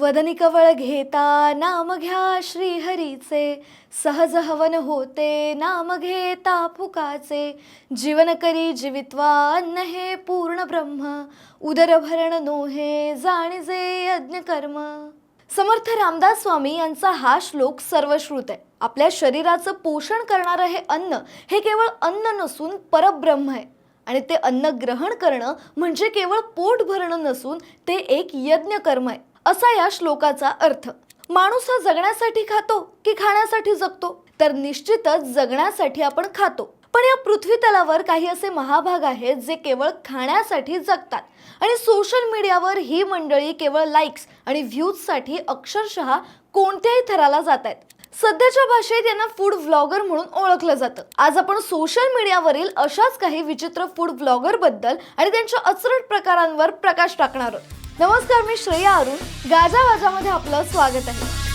वदनी कवळ घेता नाम घ्या श्रीहरीचे. सहज हवन होते नाम घेता फुकाचे. जीवन करी जीवित्वा अन्न हे पूर्ण ब्रह्म. उदरभरण नोहे जाणीजे यज्ञ कर्म समर्थ रामदास स्वामी यांचा हा श्लोक सर्वश्रुत आहे. आपल्या शरीराचं पोषण करणारं हे अन्न हे केवळ अन्न नसून परब्रह्म आहे. आणि ते अन्न ग्रहण करणं म्हणजे केवळ पोट भरणं नसून ते एक यज्ञ कर्म आहे. असा या श्लोकाचा अर्थ. माणूस हा जगण्यासाठी खातो की खाण्यासाठी जगतो? तर निश्चितच जगण्यासाठी आपण खातो. पण या पृथ्वी तलावर काही असे महाभाग आहेत जे केवळ खाण्यासाठी जगतात. आणि सोशल मीडियावर ही मंडळी केवळ लाईक्स आणि व्ह्यूजसाठी अक्षरशः कोणत्याही थराला जात आहेत. सध्याच्या भाषेत यांना फूड व्लॉगर म्हणून ओळखलं जातं. आज आपण सोशल मीडियावरील अशाच काही विचित्र फूड व्लॉगरबद्दल आणि त्यांच्या अचरट प्रकारांवर प्रकाश टाकणार आहोत. नमस्कार मी श्रेया अरुण. गाजा वाजामध्ये आपलं स्वागत आहे.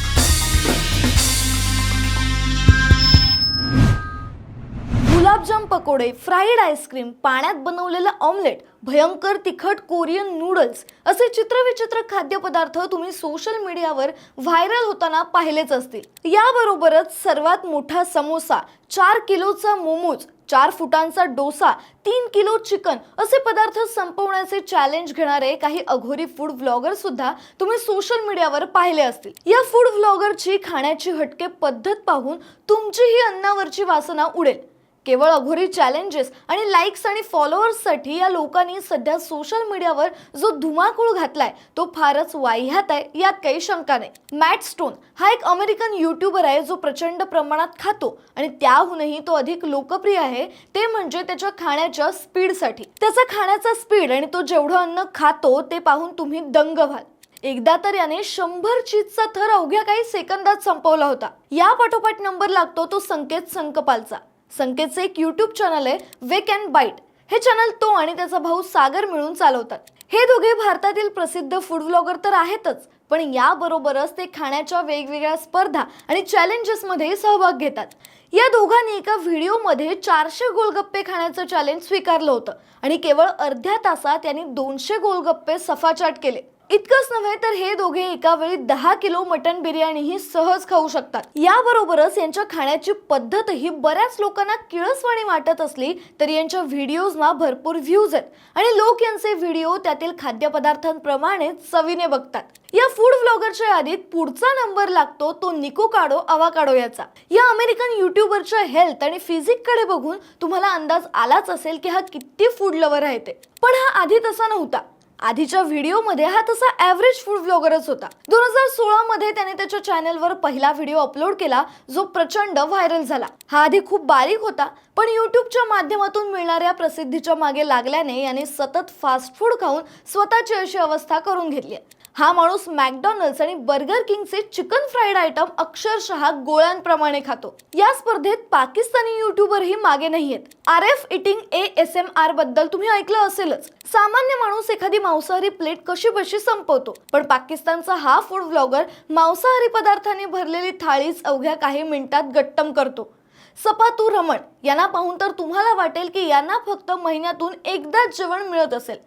गुलाबजाम पकोडे फ्राईड आईस्क्रीम पाण्यात बनवलेलं ऑमलेट भयंकर तिखट कोरियन नूडल्स असे चित्रविचित्र खाद्यपदार्थ तुम्ही सोशल मीडियावर व्हायरल होताना पाहिलेच असतील. याबरोबरच सर्वात मोठा समोसा चार किलोचा मोमोज चार फुटांचा डोसा तीन किलो चिकन असे पदार्थ संपवण्याचे चॅलेंज घेणारे काही अघोरी फूड व्लॉगर सुद्धा तुम्ही सोशल मीडियावर पाहिले असतील. या फूड व्लॉगरची खाण्याची हटके पद्धत पाहून तुमचीही अन्नावरची वासना उडेल. केवळ अघोरी चॅलेंजेस आणि लाईक्स आणि फॉलोअर्ससाठी या लोकांनी सध्या सोशल मीडियावर जो धुमाकूळ घातलाय तो फारच वाह्यात आहे यात काही शंका नाही. मॅट स्टोन हा एक अमेरिकन युट्यूबर आहे जो प्रचंड प्रमाणात खातो आणि त्याहूनही तो अधिक लोकप्रिय आहे ते म्हणजे त्याच्या खाण्याच्या स्पीडसाठी त्याचा खाण्याचा स्पीड आणि तो जेवढं अन्न खातो ते पाहून तुम्ही दंग व्हाल. एकदा तर याने शंभर चीजचा थर अवघ्या काही सेकंदात संपवला होता. या पाठोपाठ नंबर लागतो तो संकेत संकपालचा. संकेतचे एक यूट्यूब चॅनल आहे वेक अँड बाईट हे चॅनल तो आणि त्याचा भाऊ सागर मिळून चालवतात. हे दोघे भारतातील प्रसिद्ध फूड व्लॉगर तर आहेतच पण याबरोबरच ते खाण्याच्या वेगवेगळ्या स्पर्धा आणि चॅलेंजेसमध्ये सहभाग घेतात. या दोघांनी एका व्हिडिओमध्ये चारशे गोलगप्पे खाण्याचं चॅलेंज स्वीकारलं होतं आणि केवळ अर्ध्या तासात यांनी दोनशे गोलगप्पे सफाचाट केले. इतकंच नव्हे तर हे दोघे एका वेळी दहा किलो मटन बिर्याणीही सहज खाऊ शकतात. याबरोबरच यांच्या खाण्याची पद्धतही बऱ्याच लोकांना किळसवाणी वाटत असली तरी यांच्या व्हिडिओजना भरपूर व्ह्यूज आहेत. आणि लोक यांचे व्हिडिओ त्यातील खाद्यपदार्थांप्रमाणे चवीने बघतात. या फूड व्लॉगरच्या यादीत पुढचा नंबर लागतो तो निको काडो अवाकाडो याचा. या अमेरिकन युट्यूबरच्या हेल्थ आणि फिजिककडे बघून तुम्हाला अंदाज आलाच असेल की हा किती फूड लवर आहे ते. पण हा आधी तसा नव्हता. आधीच्या व्हिडिओमध्ये हा तसा ॲव्हरेज फूड ब्लॉगरच होता. दोन हजार सोळा मध्ये त्याने त्याच्या चॅनलवर पहिला व्हिडिओ अपलोड केला जो प्रचंड व्हायरल झाला. हा आधी खूप बारीक होता पण युट्यूबच्या माध्यमातून मिळणाऱ्या प्रसिद्धीच्या मागे लागल्याने याने सतत फास्ट फूड खाऊन स्वतःची अशी अवस्था करून घेतली. हा माणूस मॅकडॉनल्ड्स आणि बर्गर किंगचे चिकन फ्राईड आयटम अक्षरशः गोळ्यांप्रमाणे खातो. या स्पर्धेत पाकिस्तानी युट्यूबरही मागे नाहीयेत R F eating A S M आरबद्दल तुम्ही ऐकलं असेलच. सामान्य माणूस एखादी मांसाहारी प्लेट कशी बशी संपवतो? पण पाकिस्तानचा हा फूड ब्लॉगर मांसाहारी पदार्थांनी भरलेली थाळीच अवघ्या काही मिनिटात गट्टम करतो. सपातू रमण यांना पाहून तर तुम्हाला वाटेल की यांना फक्त महिन्यातून एकदाच जेवण मिळत असेल.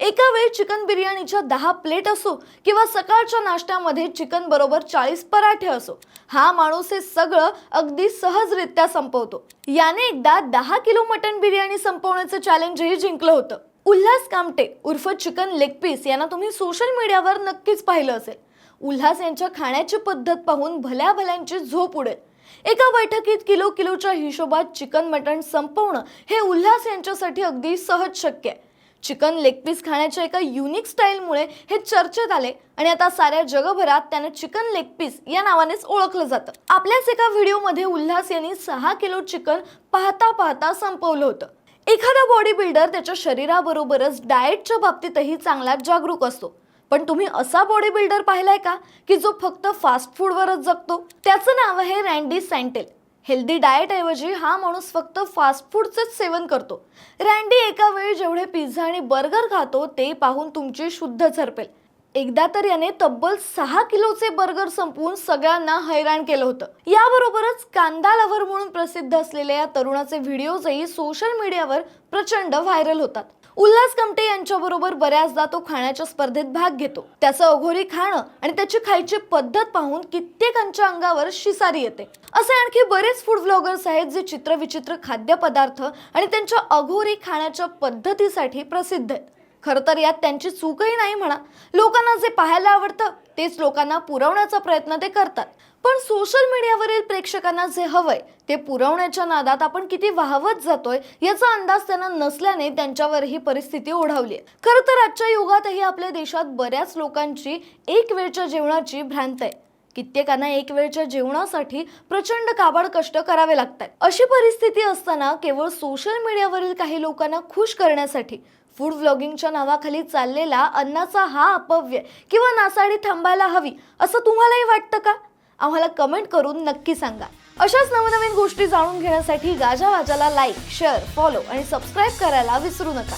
एका वेळी चिकन बिर्याणीच्या दहा प्लेट असो किंवा सकाळच्या नाश्त्यामध्ये चिकन बरोबर चाळीस पराठे असो हा माणूस हे सगळं अगदी सहजरित्या संपवतो. याने एकदा दहा किलो मटन बिर्याणी संपवण्याचं चॅलेंजही जिंकलं होतं. उल्हास कामटे उर्फ चिकन लेग पीस यांना तुम्ही सोशल मीडियावर नक्कीच पाहिलं असेल. उल्हास यांच्या खाण्याची पद्धत पाहून भल्या भल्यांची झोप उडेल. एका बैठकीत किलो किलोच्या हिशोबात चिकन मटण संपवणं हे उल्हास यांच्यासाठी अगदी सहज शक्य आहे. चिकन लेग पीस खाण्याच्या एका युनिक स्टाईलमुळे हे चर्चेत आले आणि आता साऱ्या जगभरात त्यानं चिकन लेग पीस या नावानेच ओळखलं जातं. आपल्याच एका व्हिडिओमध्ये उल्हास यांनी सहा किलो चिकन पाहता पाहता संपवलं होतं. एखादा बॉडी बिल्डर त्याच्या शरीराबरोबरच डाएटच्या बाबतीतही चांगला जागरूक असतो. पण तुम्ही असा बॉडी बिल्डर पाहिलाय का की जो फक्त फास्ट फूडवरच जगतो? त्याचं नाव आहे रँडी सँटेल हेल्दी डाएट ऐवजी हा माणूस फक्त फास्ट फूडचंच सेवन करतो. रँडी एका वेळी जेवढे पिझ्झा आणि बर्गर खातो ते पाहून तुमची शुद्ध झरपेल. एकदा तर याने तब्बल सहा किलोचे बर्गर संपवून सगळ्यांना हैराण केलं होतं. याबरोबरच कांदा लव्हर म्हणून प्रसिद्ध असलेल्या या तरुणाचे व्हिडिओजही सोशल मीडियावर प्रचंड व्हायरल होतात. उल्हास कमटे यांच्याबरोबर बऱ्याचदा तो खाण्याच्या स्पर्धेत भाग घेतो. त्याचं अघोरी खाणं आणि त्याची खायची पद्धत पाहून कित्येकांच्या अंगावर शिसारी येते. असे आणखी बरेच फूड व्लॉगर्स आहेत जे चित्रविचित्र खाद्यपदार्थ आणि त्यांच्या अघोरी खाण्याच्या पद्धतीसाठी प्रसिद्ध आहेत. खरं तर यात त्यांची चूकही नाही म्हणा. लोकांना जे पाहायला आवडतं तेच लोकांना पुरवण्याचा प्रयत्न ते करतात. पण सोशल मीडियावरील प्रेक्षकांना जे हवंय ते पुरवण्याच्या नादात आपण किती वाहवत जातोय याचा अंदाज त्यांना नसल्याने त्यांच्यावर ही परिस्थिती ओढावली आहे खरं तर आजच्या युगातही आपल्या देशात बऱ्याच लोकांची एक वेळच्या जेवणाची भ्रांत आहे. कित्येकांना एक वेळच्या जेवणासाठी प्रचंड काबाड कष्ट करावे लागतात. अशी परिस्थिती असताना केवळ सोशल मीडियावरील काही लोकांना खुश करण्यासाठी फूड व्लॉगिंगच्या नावाखाली चाललेला अन्नाचा हा अपव्य किंवा नासाडी थांबायला हवी असं तुम्हालाही वाटतं का? आम्हाला कमेंट करून नक्की सांगा. अशाच नवनवीन गोष्टी जाणून घेण्यासाठी गाजा वाजाला लाईक शेअर फॉलो आणि सबस्क्राईब करायला विसरू नका.